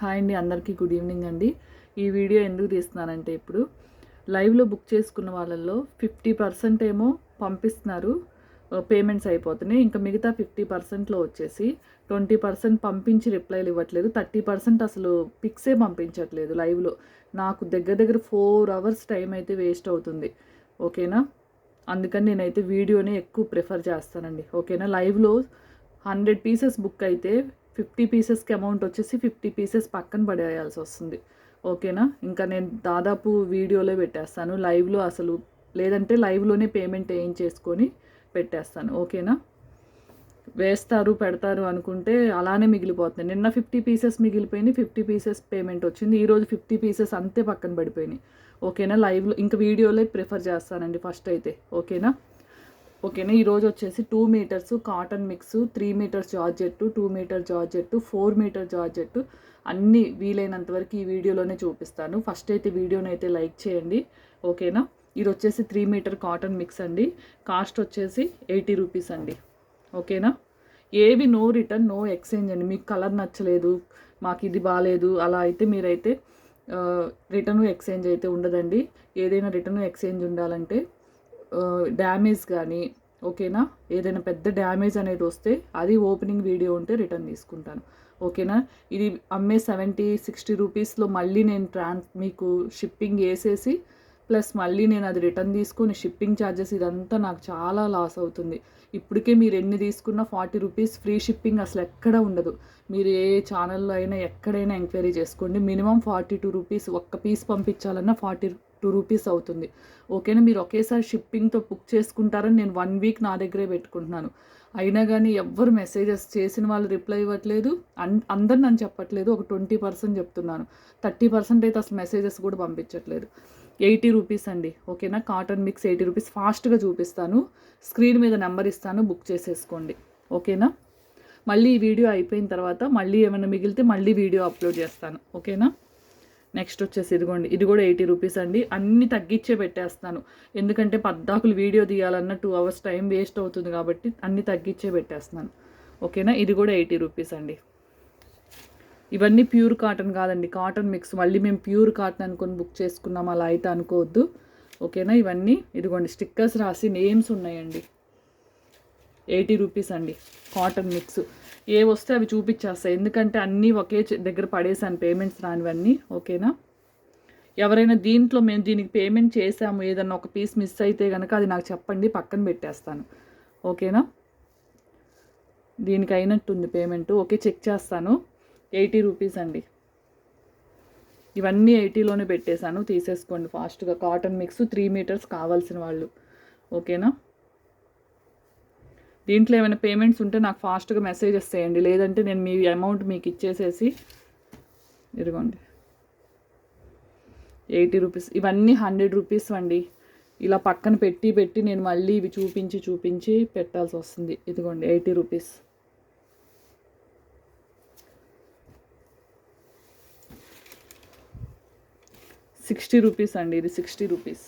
Hi అండి అందరికీ good evening అండి. ఈ వీడియో ఎందుకు తీస్తున్నానంటే ఇప్పుడు లైవ్లో బుక్ చేసుకున్న వాళ్ళల్లో ఫిఫ్టీ పర్సెంట్ ఏమో పంపిస్తున్నారు. పేమెంట్స్ అయిపోతున్నాయి. ఇంకా మిగతా ఫిఫ్టీ పర్సెంట్లో వచ్చేసి ట్వంటీ పర్సెంట్ పంపించి రిప్లైలు ఇవ్వట్లేదు. థర్టీ పర్సెంట్ అసలు పిక్సే పంపించట్లేదు లైవ్లో. నాకు దగ్గర దగ్గర ఫోర్ అవర్స్ టైం అయితే వేస్ట్ అవుతుంది. ఓకేనా? అందుకని నేనైతే వీడియోనే ఎక్కువ ప్రిఫర్ చేస్తానండి. ఓకేనా? లైవ్లో హండ్రెడ్ పీసెస్ బుక్ అయితే ఫిఫ్టీ పీసెస్కి అమౌంట్ వచ్చేసి ఫిఫ్టీ పీసెస్ పక్కన పడేయాల్సి వస్తుంది. ఓకేనా? ఇంకా నేను దాదాపు వీడియోలో పెట్టేస్తాను. లైవ్లో అసలు లేదంటే లైవ్లోనే పేమెంట్ ఏం చేసుకొని పెట్టేస్తాను. ఓకేనా? వేస్తారు పెడతారు అనుకుంటే అలానే మిగిలిపోతుంది. నిన్న ఫిఫ్టీ పీసెస్ మిగిలిపోయినాయి ఫిఫ్టీ పీసెస్ పేమెంట్ వచ్చింది. ఈరోజు ఫిఫ్టీ పీసెస్ అంతే పక్కన పడిపోయినాయి. ఓకేనా? లైవ్లో ఇంకా వీడియోలో ప్రిఫర్ చేస్తానండి ఫస్ట్ అయితే. ఓకేనా? ఓకేనా? ఈరోజు వచ్చేసి two metres cotton mix three metres georgette two metre georgette four metre georgette అన్నీ వీలైనంత వరకు ఈ వీడియోలోనే చూపిస్తాను. ఫస్ట్ అయితే వీడియోని అయితే లైక్ చేయండి. ఓకేనా? ఇది వచ్చేసి త్రీ మీటర్ కాటన్ మిక్స్ అండి. కాస్ట్ వచ్చేసి ఎయిటీ రూపీస్ అండి. ఓకేనా? ఏవి నో రిటర్న్ నో ఎక్స్చేంజ్ అండి. మీకు కలర్ నచ్చలేదు మాకు ఇది బాగాలేదు అలా అయితే మీరైతే రిటర్న్ ఎక్స్చేంజ్ అయితే ఉండదండి. ఏదైనా రిటర్న్ ఎక్స్చేంజ్ ఉండాలంటే డ్యామేజ్ కానీ ఓకేనా? ఏదైనా పెద్ద డ్యామేజ్ అనేది వస్తే అది ఓపెనింగ్ వీడియో ఉంటే రిటర్న్ తీసుకుంటాను. ఓకేనా? ఇది అమ్మే సెవెంటీ సిక్స్టీ రూపీస్లో మళ్ళీ నేను ట్రాన్స్ మీకు షిప్పింగ్ వేసేసి ప్లస్ మళ్ళీ నేను అది రిటర్న్ తీసుకొని షిప్పింగ్ ఛార్జెస్ ఇదంతా నాకు చాలా లాస్ అవుతుంది. ఇప్పటికే మీరు ఎన్ని తీసుకున్నా ఫార్టీ రూపీస్ ఫ్రీ షిప్పింగ్ అసలు ఎక్కడ ఉండదు. మీరు ఏ ఛానల్లో అయినా ఎక్కడైనా ఎంక్వైరీ చేసుకోండి. మినిమం ఫార్టీ టూ రూపీస్ ఒక్క పీస్ పంపించాలన్నా ఫార్టీ టూ రూపీస్ అవుతుంది. ఓకేనా? మీరు ఒకేసారి షిప్పింగ్తో బుక్ చేసుకుంటారని నేను వన్ వీక్ నా దగ్గరే పెట్టుకుంటున్నాను. అయినా కానీ ఎవ్వరు మెసేజెస్ చేసిన వాళ్ళు రిప్లై ఇవ్వట్లేదు. అన్ అందరు నన్ను చెప్పట్లేదు. ఒక ట్వంటీ పర్సెంట్ చెప్తున్నాను. థర్టీ పర్సెంట్ అయితే అసలు మెసేజెస్ కూడా పంపించట్లేదు. ఎయిటీ రూపీస్ అండి. ఓకేనా? కాటన్ మిక్స్ ఎయిటీ రూపీస్ ఫాస్ట్గా చూపిస్తాను. స్క్రీన్ మీద నెంబర్ ఇస్తాను. బుక్ చేసేసుకోండి. ఓకేనా? మళ్ళీ ఈ వీడియో అయిపోయిన తర్వాత మళ్ళీ ఏమైనా మిగిలితే మళ్ళీ వీడియో అప్లోడ్ చేస్తాను. ఓకేనా? నెక్స్ట్ వచ్చేసి ఇదిగోండి ఇది కూడా ఎయిటీ రూపీస్ అండి. అన్ని తగ్గించే పెట్టేస్తాను. ఎందుకంటే పద్దాకులు వీడియో తీయాలన్న టూ అవర్స్ టైం వేస్ట్ అవుతుంది కాబట్టి అన్ని తగ్గించే పెట్టేస్తున్నాను. ఓకేనా? ఇది కూడా ఎయిటీ రూపీస్ అండి. ఇవన్నీ ప్యూర్ కాటన్ కాదండి. కాటన్ మిక్స్ మళ్ళీ మేము ప్యూర్ కాటన్ అనుకొని బుక్ చేసుకున్నాం. అలా అయితే అనుకోవద్దు. ఓకేనా? ఇవన్నీ ఇదిగోండి స్టిక్కర్స్ రాసి నేమ్స్ ఉన్నాయండి. ఎయిటీ రూపీస్ అండి కాటన్ మిక్స్ ఏ వస్తే అవి చూపించేస్తాయి. ఎందుకంటే అన్నీ ఒకే దగ్గర పడేసాను పేమెంట్స్ రానివన్నీ. ఓకేనా? ఎవరైనా దీంట్లో మేము దీనికి పేమెంట్ చేసాము ఏదన్నా ఒక పీస్ మిస్ అయితే కనుక అది నాకు చెప్పండి పక్కన పెట్టేస్తాను. ఓకేనా? దీనికి అయినట్టుంది పేమెంట్. ఓకే చెక్ చేస్తాను. ఎయిటీ రూపీస్ అండి. ఇవన్నీ ఎయిటీలోనే పెట్టేశాను. తీసేసుకోండి ఫాస్ట్గా. కాటన్ మిక్స్ త్రీ మీటర్స్ కావాల్సిన వాళ్ళు. ఓకేనా? దీంట్లో ఏమైనా పేమెంట్స్ ఉంటే నాకు ఫాస్ట్గా మెసేజెస్ చేయండి. లేదంటే నేను మీ అమౌంట్ మీకు ఇచ్చేసేసి ఇదిగోండి. Eighty rupees. ఇవన్నీ హండ్రెడ్ రూపీస్ అండి. ఇలా పక్కన పెట్టి పెట్టి నేను మళ్ళీ ఇవి చూపించి చూపించి పెట్టాల్సి వస్తుంది. ఇదిగోండి ఎయిటీ రూపీస్. సిక్స్టీ రూపీస్ అండి. ఇది సిక్స్టీ రూపీస్.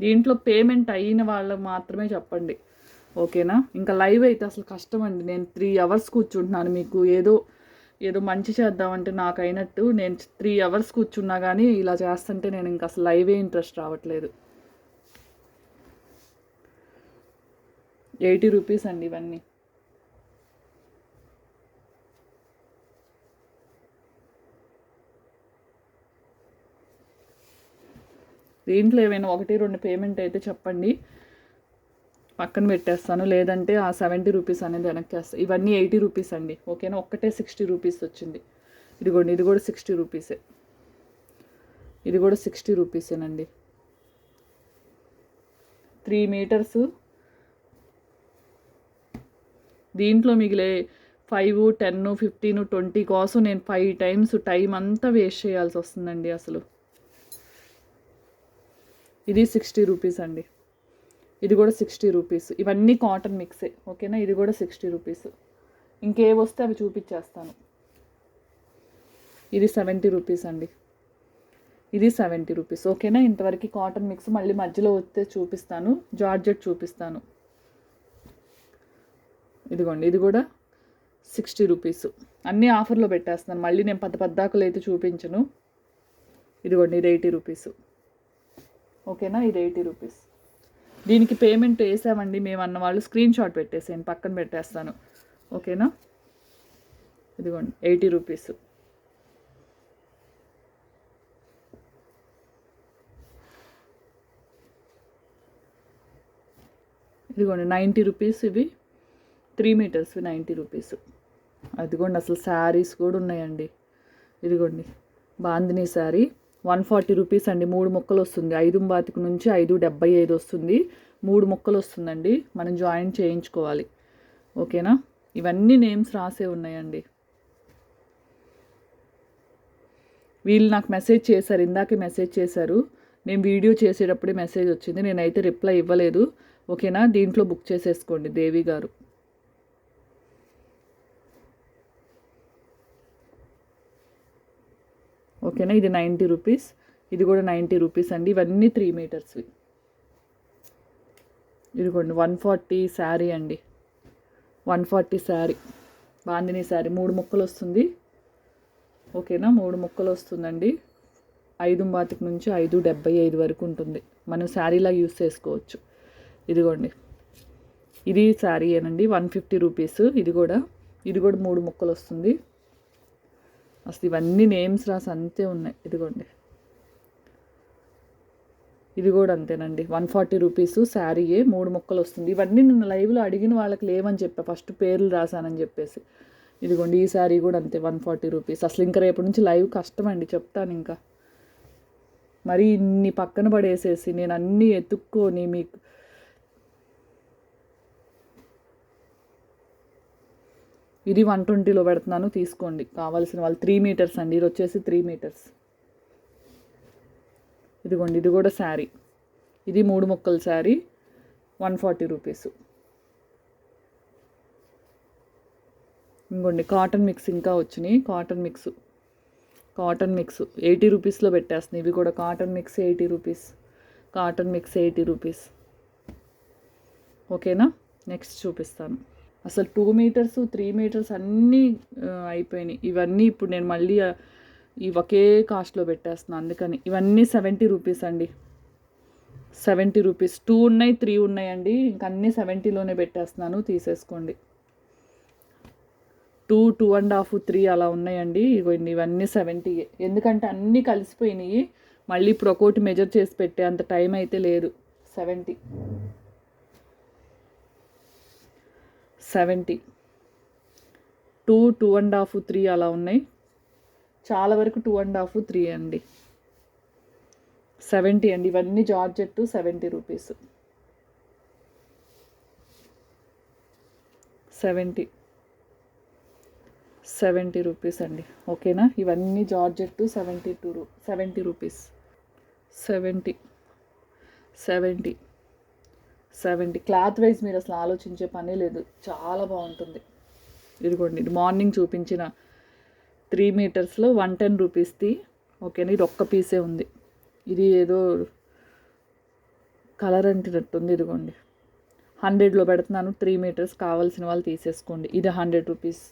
దీంట్లో పేమెంట్ అయిన వాళ్ళకి మాత్రమే చెప్పండి. ఓకేనా? ఇంకా లైవ్ అయితే అసలు కష్టం అండి నేను త్రీ అవర్స్ కూర్చుంటున్నాను మీకు. ఏదో ఏదో మంచి చేద్దామంటే నాకు అయినట్టు నేను త్రీ అవర్స్ కూర్చున్నా కానీ ఇలా చేస్తుంటే నేను ఇంకా అసలు లైవే ఇంట్రెస్ట్ రావట్లేదు. ఎయిటీ రూపీస్ అండి ఇవన్నీ. దీంట్లో ఏమైనా ఒకటి రెండు పేమెంట్ అయితే చెప్పండి. పక్కన పెట్టేస్తాను. లేదంటే ఆ సెవెంటీ రూపీస్ అనేది వెనక్కేస్తాను ఇవన్నీ ఎయిటీ రూపీస్ అండి. ఓకేనా? ఒక్కటే సిక్స్టీ రూపీస్ వచ్చింది. ఇదిగోండి ఇది కూడా సిక్స్టీ రూపీసే ఇది కూడా సిక్స్టీ రూపీసేనండి త్రీ మీటర్స్ దీంట్లో మిగిలే ఫైవ్ టెన్ ఫిఫ్టీన్ ట్వంటీ కోసం నేను ఫైవ్ టైమ్స్ టైం అంతా వేస్ట్ చేయాల్సి వస్తుందండి అసలు. ఇది సిక్స్టీ రూపీస్ అండి. ఇది కూడా సిక్స్టీ రూపీస్. ఇవన్నీ కాటన్ మిక్సే ఓకేనా? ఇది కూడా సిక్స్టీ రూపీస్. ఇంకే వస్తే అవి చూపించేస్తాను ఇది సెవెంటీ రూపీస్ అండి. ఇది సెవెంటీ రూపీస్ ఓకేనా? ఇంతవరకు కాటన్ మిక్స్ మళ్ళీ మధ్యలో వస్తే చూపిస్తాను. జార్జెట్ చూపిస్తాను. ఇదిగోండి ఇది కూడా సిక్స్టీ రూపీస్. అన్నీ ఆఫర్లో పెట్టేస్తున్నాను. మళ్ళీ నేను పెద్ద పద్దాకులు అయితే చూపించను. ఇదిగోండి ఇది ఎయిటీ రూపీస్. ఓకేనా? ఇది ఎయిటీ రూపీస్. దీనికి పేమెంట్ వేసామండి మేము అన్న వాళ్ళు. స్క్రీన్ షాట్ పెట్టేసాను పక్కన పెట్టేస్తాను. ఓకేనా? ఇదిగోండి. Eighty rupees. ఇదిగోండి. నైంటీ రూపీస్ ఇవి. Three metres ninety rupees. అదిగోండి. అసలు శారీస్ కూడా ఉన్నాయండి. ఇదిగోండి. Bandhani sari. One forty rupees అండి. మూడు ముక్కలు వస్తుంది ఐదు బాతికి నుంచి ఐదు డెబ్బై ఐదు వస్తుంది. మూడు ముక్కలు వస్తుందండి మనం జాయిన్ చేయించుకోవాలి. ఓకేనా? ఇవన్నీ నేమ్స్ రాసే ఉన్నాయండి. వీళ్ళు నాకు మెసేజ్ చేశారు. ఇందాకే మెసేజ్ చేశారు. నేను వీడియో చేసేటప్పుడే మెసేజ్ వచ్చింది. నేనైతే రిప్లై ఇవ్వలేదు. ఓకేనా? దీంట్లో బుక్ చేసేసుకోండి దేవి గారు. ఓకేనా? ఇది నైంటీ రూపీస్. ఇది కూడా నైంటీ రూపీస్ అండి. ఇవన్నీ త్రీ మీటర్స్వి ఇదిగోండి వన్ ఫార్టీ శారీ అండి. వన్ ఫార్టీ శారీ బాందిని శారీ మూడు ముక్కలు వస్తుంది. ఓకేనా? మూడు ముక్కలు వస్తుందండి. ఐదు బాతికి నుంచి ఐదు డెబ్బై ఐదు వరకు ఉంటుంది. మనం శారీలా యూస్ చేసుకోవచ్చు. ఇదిగోండి. ఇది శారీ ఏనండి. One fifty rupees. ఇది కూడా. ఇది కూడా మూడు ముక్కలు వస్తుంది. అసలు ఇవన్నీ నేమ్స్ రాసి అంతే ఉన్నాయి. ఇదిగోండి. ఇది కూడా అంతేనండి. వన్ ఫార్టీ రూపీస్ శారీయే మూడు ముక్కలు వస్తుంది. ఇవన్నీ నిన్న లైవ్లో అడిగిన వాళ్ళకి లేవని చెప్పా. ఫస్ట్ పేర్లు రాశానని చెప్పేసి. ఇదిగోండి ఈ శారీ కూడా అంతే వన్ ఫార్టీ రూపీస్. అసలు ఇంకా రేపటి నుంచి లైవ్ కష్టం అండి చెప్తాను ఇంకా. మరి ఇన్ని పక్కన పడేసేసి నేను అన్నీ ఎత్తుక్కొని మీకు ఇది వన్ ట్వంటీలో పెడుతున్నాను తీసుకోండి. కావాల్సిన వాళ్ళు త్రీ మీటర్స్ అండి. ఇది వచ్చేసి త్రీ మీటర్స్ ఇదిగోండి ఇది కూడా శారీ. ఇది మూడు ముక్కల శారీ వన్ ఫార్టీ రూపీస్ ఇంకోండి కాటన్ మిక్స్ ఇంకా వచ్చినాయి. Cotton mix cotton mix eighty రూపీస్లో పెట్టేస్తున్నాయి ఇవి కూడా cotton mix eighty rupees cotton mix eighty rupees ఓకేనా నెక్స్ట్ చూపిస్తాను. అసలు టూ మీటర్స్ త్రీ మీటర్స్ అన్నీ అయిపోయినాయి. ఇవన్నీ ఇప్పుడు నేను మళ్ళీ ఈ ఒకే కాస్ట్లో పెట్టేస్తున్నాను అందుకని ఇవన్నీ సెవెంటీ రూపీస్ అండి. సెవెంటీ రూపీస్ టూ ఉన్నాయి త్రీ ఉన్నాయండి. ఇంక అన్నీ సెవెంటీలోనే పెట్టేస్తున్నాను. తీసేసుకోండి. Two two and half three అలా ఉన్నాయండి. ఇవన్నీ సెవెంటీ ఎందుకంటే అన్నీ కలిసిపోయినాయి. మళ్ళీ ఇప్పుడు ఒక్కోటి మెజర్ చేసి పెట్టే అంత టైం అయితే లేదు. Seventy seventy. Two two and half three అలా ఉన్నాయి. చాలా వరకు టూ అండ్ హాఫ్ త్రీ అండి. సెవెంటీ అండి. ఇవన్నీ georgette seventy rupees. Seventy. Seventy rupees అండి. ఓకేనా? ఇవన్నీ జార్జెట్ సెవెంటీ టూ రూ seventy rupees. Seventy. Seventy. Seventy. Cloth wise మీరు అసలు ఆలోచించే పనే లేదు. చాలా బాగుంటుంది. ఇదిగోండి ఇది మార్నింగ్ చూపించిన త్రీ మీటర్స్లో వన్ టెన్ రూపీస్ది. ఓకేనా? ఇది ఒక్క పీసే ఉంది. ఇది ఏదో కలర్ అంటినట్టుంది. ఇదిగోండి. హండ్రెడ్లో పెడుతున్నాను. త్రీ మీటర్స్ కావాల్సిన వాళ్ళు తీసేసుకోండి. ఇది హండ్రెడ్ రూపీస్.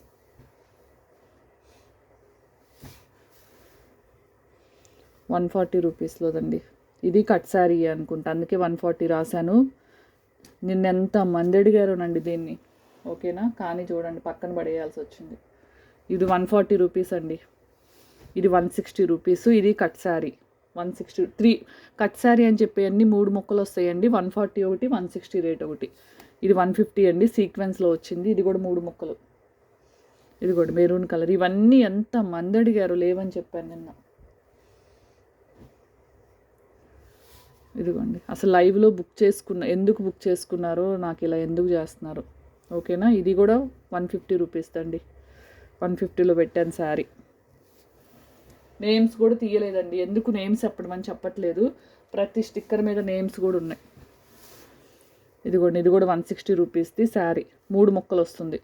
వన్ ఫార్టీ రూపీస్లోదండి. ఇది కట్ శారీ అనుకుంటా. అందుకే వన్ ఫార్టీ రాశాను. నిన్న ఎంత మంది అడిగారోనండి దీన్ని. ఓకేనా? కానీ చూడండి పక్కన పడేయాల్సి వచ్చింది. ఇది వన్ ఫార్టీ రూపీస్ అండి. ఇది వన్ సిక్స్టీ రూపీస్. ఇది cut sari. One sixty three cut sari అని చెప్పి అన్ని మూడు మొక్కలు వస్తాయండి. వన్ ఫార్టీ ఒకటి వన్ సిక్స్టీ రేట్ ఒకటి. ఇది వన్ ఫిఫ్టీ అండి. సీక్వెన్స్లో వచ్చింది. ఇది కూడా మూడు మొక్కలు. ఇది కూడా మెరూన్ కలర్. ఇవన్నీ ఎంత మంది అడిగారు లేవని చెప్పాను నిన్న. ఇదిగోండి. అసలు లైవ్లో బుక్ చేసుకున్న ఎందుకు బుక్ చేసుకున్నారో నాకు ఇలా ఎందుకు చేస్తున్నారు. ఓకేనా? ఇది కూడా వన్ ఫిఫ్టీ రూపీస్ అండి వన్ ఫిఫ్టీలో పెట్టాను శారీ. నేమ్స్ కూడా తీయలేదండి. ఎందుకు నేమ్స్ చెప్పడమని చెప్పట్లేదు. ప్రతి స్టిక్కర్ మీద నేమ్స్ కూడా ఉన్నాయి. ఇదిగోండి ఇది కూడా వన్ సిక్స్టీ రూపీస్ది శారీ. మూడు ముక్కలు వస్తుంది.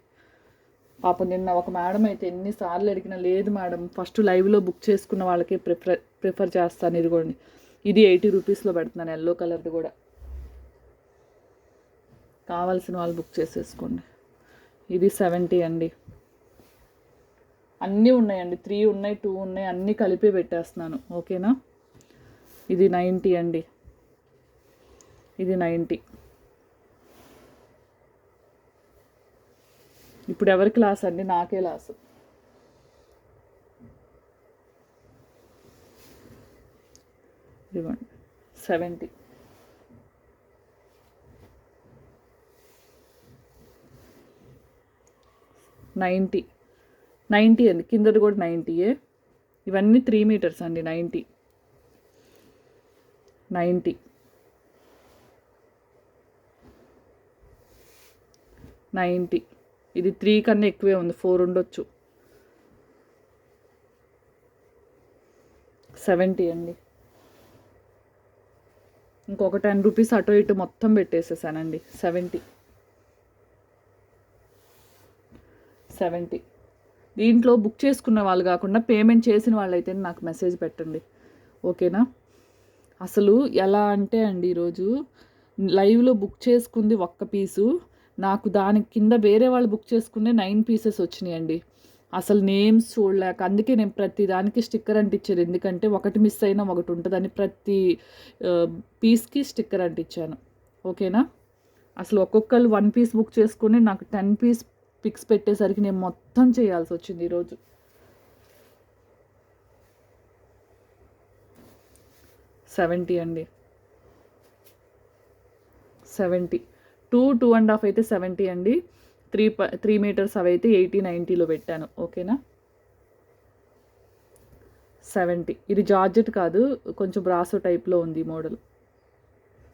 పాపం నిన్న ఒక మేడం అయితే ఎన్నిసార్లు అడిగినా లేదు మేడం ఫస్ట్ లైవ్లో బుక్ చేసుకున్న వాళ్ళకే ప్రిఫర్ ప్రిఫర్ చేస్తాను. ఇదిగోండి. ఇది ఎయిటీ రూపీస్లో పెడుతున్నాను ఎల్లో కలర్ది కూడా. కావాల్సిన వాళ్ళు బుక్ చేసేసుకోండి. ఇది సెవెంటీ అండి. అన్నీ ఉన్నాయండి. త్రీ ఉన్నాయి టూ ఉన్నాయి అన్నీ కలిపి పెట్టేస్తున్నాను. ఓకేనా? ఇది నైంటీ అండి. ఇది నైంటీ. ఇప్పుడు ఎవరికి లాస్ అండి? నాకే లాస్ ఇదిగోండి. సెవెంటీ. నైంటీ. నైంటీ అండి. కిందది కూడా నైంటీయే ఇవన్నీ త్రీ మీటర్స్ అండి. నైంటీ. నైంటీ. నైంటీ. ఇది త్రీ కన్నా ఎక్కువే ఉంది. ఫోర్ ఉండొచ్చు. సెవెంటీ అండి. ఇంకొక టెన్ రూపీస్ అటో ఇటు మొత్తం పెట్టేసేసానండి. సెవెంటీ సెవెంటీ దీంట్లో బుక్ చేసుకున్న వాళ్ళు కాకుండా పేమెంట్ చేసిన వాళ్ళైతే నాకు మెసేజ్ పెట్టండి. ఓకేనా? అసలు ఎలా అంటే అండి ఈరోజు లైవ్లో బుక్ చేసుకుంది ఒక్క పీసు నాకు దాని కింద వేరే వాళ్ళు బుక్ చేసుకునే నైన్ పీసెస్ వచ్చినాయండి. అసలు నేమ్స్ చూడలేక అందుకే నేను ప్రతి దానికి స్టిక్కర్ అంటించాను. ఎందుకంటే ఒకటి మిస్ అయినా ఒకటి ఉంటుందని ప్రతి పీస్కి స్టిక్కర్ అంటించాను. ఓకేనా? అసలు ఒక్కొక్కరు వన్ పీస్ బుక్ చేసుకుని నాకు టెన్ పీస్ పిక్స్ పెట్టేసరికి నేను మొత్తం చేయాల్సి వచ్చింది ఈరోజు. సెవెంటీ అండి. Seventy two two and half అయితే సెవెంటీ అండి. త్రీ ప త్రీ మీటర్స్ అవి అయితే ఎయిటీ నైంటీలో పెట్టాను. ఓకేనా? సెవెంటీ. ఇది జార్జెట్ కాదు కొంచెం బ్రాసో టైప్లో ఉంది మోడల్.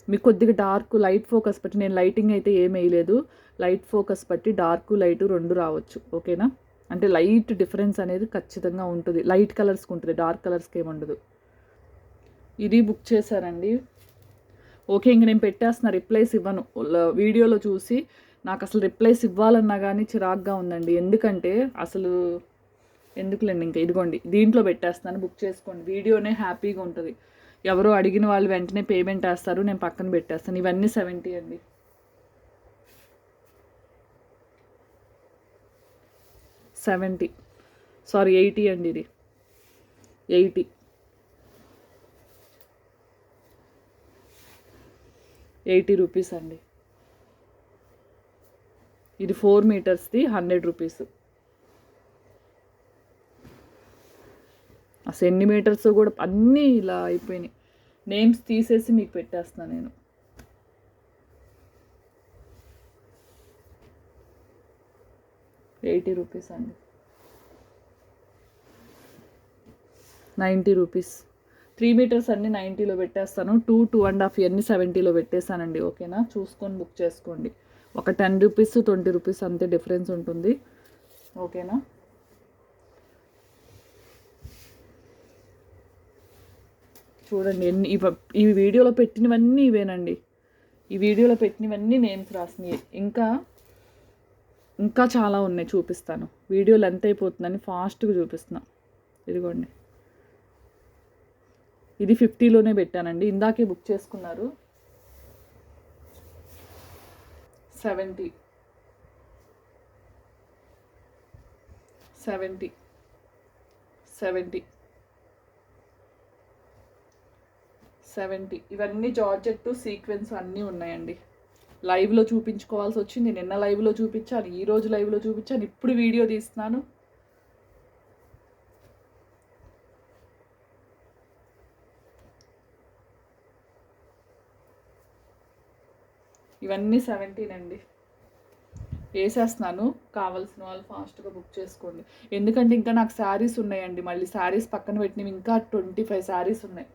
మీకు కొద్దిగా డార్క్ లైట్ ఫోకస్ బట్టి నేను లైటింగ్ అయితే ఏం వేయలేదు. లైట్ ఫోకస్ బట్టి డార్క్ లైట్ రెండు రావచ్చు. ఓకేనా? అంటే లైట్ డిఫరెన్స్ అనేది ఖచ్చితంగా ఉంటుంది. లైట్ కలర్స్కి ఉంటుంది డార్క్ కలర్స్కి ఏముండదు ఉండదు. ఇది బుక్ చేశారండి ఓకే ఇంక నేను పెట్టేస్తున్నా రిప్లైస్ ఇవ్వను. వీడియోలో చూసి నాకు అసలు రిప్లైస్ ఇవ్వాలన్నా కానీ చిరాగ్గా ఉందండి. ఎందుకంటే అసలు ఎందుకులేండి ఇంకా? ఇదిగోండి దీంట్లో పెట్టేస్తాను బుక్ చేసుకోండి. వీడియోనే హ్యాపీగా ఉంటుంది. ఎవరో అడిగిన వాళ్ళు వెంటనే పేమెంట్ వేస్తారు నేను పక్కన పెట్టేస్తాను. ఇవన్నీ సెవెంటీ అండి. సెవెంటీ. సారీ ఎయిటీ అండి ఇది. ఎయిటీ. ఎయిటీ రూపీస్ అండి. ఇది ఫోర్ మీటర్స్ది హండ్రెడ్ రూపీస్. ఆ సెంటీమీటర్స్ కూడా అన్నీ ఇలా అయిపోయినాయి. నేమ్స్ తీసేసి మీకు పెట్టేస్తాను నేను. ఎయిటీ రూపీస్ అండి. Ninety rupees. త్రీ మీటర్స్ అన్నీ నైంటీలో పెట్టేస్తాను. టూ టూ అండ్ హాఫ్ ఇవన్నీ సెవెంటీలో పెట్టేస్తానండి ఓకేనా? చూసుకొని బుక్ చేసుకోండి. ఒక టెన్ రూపీస్ ట్వంటీ రూపీస్ అంతే డిఫరెన్స్ ఉంటుంది. ఓకేనా? చూడండి ఎన్ని ఈ వీడియోలో పెట్టినవన్నీ ఇవేనండి. ఈ వీడియోలో పెట్టినవన్నీ నేమ్స్ రాసినవి ఇంకా ఇంకా చాలా ఉన్నాయి చూపిస్తాను. వీడియో లెంత్ అయిపోతుందని ఫాస్ట్గా చూపిస్తున్నా. ఇదిగోండి. ఇది ఫిఫ్టీలోనే పెట్టానండి. ఇందాకే బుక్ చేసుకున్నారు. సెవెంటీ. సెవెంటీ. సెవెంటీ. సెవెంటీ. ఇవన్నీ జార్జెట్ సీక్వెన్స్ అన్నీ ఉన్నాయండి. లైవ్లో చూపించుకోవాల్సి వచ్చింది. నిన్న లైవ్లో చూపించాను. ఈరోజు లైవ్లో చూపించాను. ఇప్పుడు వీడియో తీస్తున్నాను. ఇవన్నీ సెవెంటీన్ అండి. వేసేస్తున్నాను. కావాల్సిన వాళ్ళు ఫాస్ట్గా బుక్ చేసుకోండి. ఎందుకంటే ఇంకా నాకు శారీస్ ఉన్నాయండి. మళ్ళీ శారీస్ పక్కన పెట్టినవి ఇంకా ట్వంటీ ఫైవ్ శారీస్ ఉన్నాయి.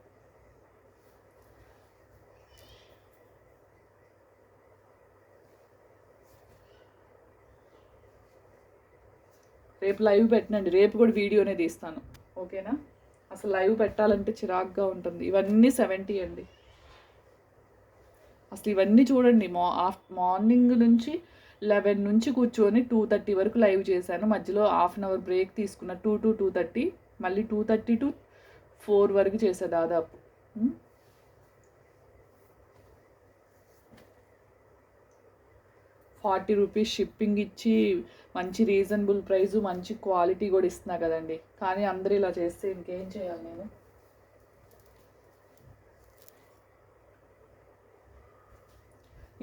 రేపు లైవ్ పెట్టినండి. రేపు కూడా వీడియోనే తీస్తాను. ఓకేనా? అసలు లైవ్ పెట్టాలంటే చిరాగ్గా ఉంటుంది. ఇవన్నీ సెవెంటీ అండి. అసలు ఇవన్నీ చూడండి మా ఆఫ్ మార్నింగ్ నుంచి లెవెన్ నుంచి కూర్చొని టూ థర్టీ వరకు లైవ్ చేశాను. మధ్యలో హాఫ్ అన్ అవర్ బ్రేక్ తీసుకున్న టూ టు టూ థర్టీ మళ్ళీ టూ థర్టీ టు ఫోర్ వరకు చేసా దాదాపు. ఫార్టీ రూపీస్ షిప్పింగ్ ఇచ్చి మంచి రీజనబుల్ ప్రైస్ మంచి క్వాలిటీ కూడా ఇస్తున్నా కదండి. కానీ అందరూ ఇలా చేస్తే ఇంకేం చేయాలి నేను?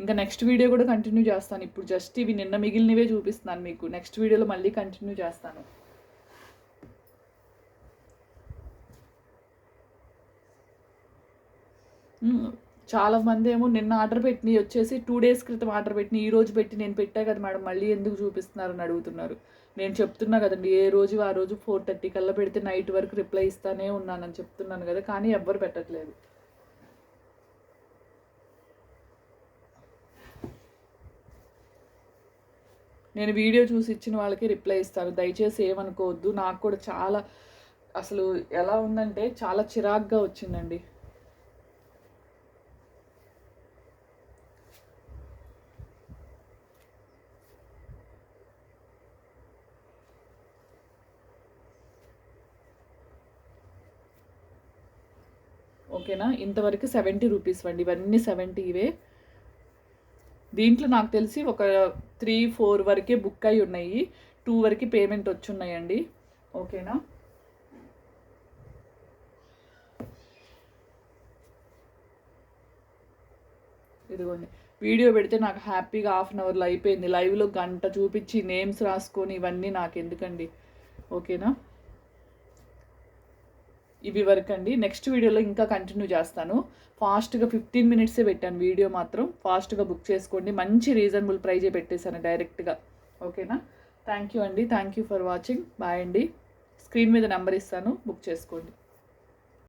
ఇంకా నెక్స్ట్ వీడియో కూడా కంటిన్యూ చేస్తాను. ఇప్పుడు జస్ట్ ఇవి నిన్న మిగిలినవే చూపిస్తున్నాను మీకు. నెక్స్ట్ వీడియోలో మళ్ళీ కంటిన్యూ చేస్తాను. చాలామంది చాలా ఏమో నిన్న ఆర్డర్ పెట్టిన వచ్చేసి టూ డేస్ క్రితం ఆర్డర్ పెట్టిన ఈ రోజు పెట్టి నేను పెట్టా కదా మేడం మళ్ళీ ఎందుకు చూపిస్తున్నారని అడుగుతున్నారు. నేను చెప్తున్నా కదండి ఏ రోజు ఆ రోజు ఫోర్ థర్టీ కల్లా పెడితే నైట్ వరకు రిప్లై ఇస్తానే ఉన్నానని చెప్తున్నాను కదా కానీ ఎవ్వరు పెట్టట్లేదు. నేను వీడియో చూసి ఇచ్చిన వాళ్ళకి రిప్లై ఇస్తాను దయచేసి ఏమనుకోవద్దు. నాకు కూడా చాలా అసలు ఎలా ఉందంటే చాలా చిరాగ్గా వచ్చిందండి. ఓకేనా? ఇంతవరకు సెవెంటీ రూపీస్ అండి. ఇవన్నీ సెవెంటీ ఇవే దీంట్లో నాకు తెలిసి ఒక త్రీ ఫోర్ వరకే బుక్ అయి ఉన్నాయి. టూ వరకు పేమెంట్ వచ్చున్నాయండి. ఓకేనా? ఇదిగోండి. వీడియో పెడితే నాకు హ్యాపీగా హాఫ్ అన్ అవర్లో అయిపోయింది. లైవ్లో గంట చూపించి నేమ్స్ రాసుకొని ఇవన్నీ నాకు ఎందుకండి? ఓకేనా? ఇవి వరకు అండి. నెక్స్ట్ వీడియోలో ఇంకా కంటిన్యూ చేస్తాను. ఫాస్ట్గా ఫిఫ్టీన్ మినిట్సే పెట్టాను వీడియో మాత్రం. ఫాస్ట్గా బుక్ చేసుకోండి. మంచి రీజనబుల్ ప్రైజే పెట్టేశాను డైరెక్ట్గా ఓకేనా థ్యాంక్ యూ అండి. Thank you for watching bye అండి. స్క్రీన్ మీద నెంబర్ ఇస్తాను. బుక్ చేసుకోండి.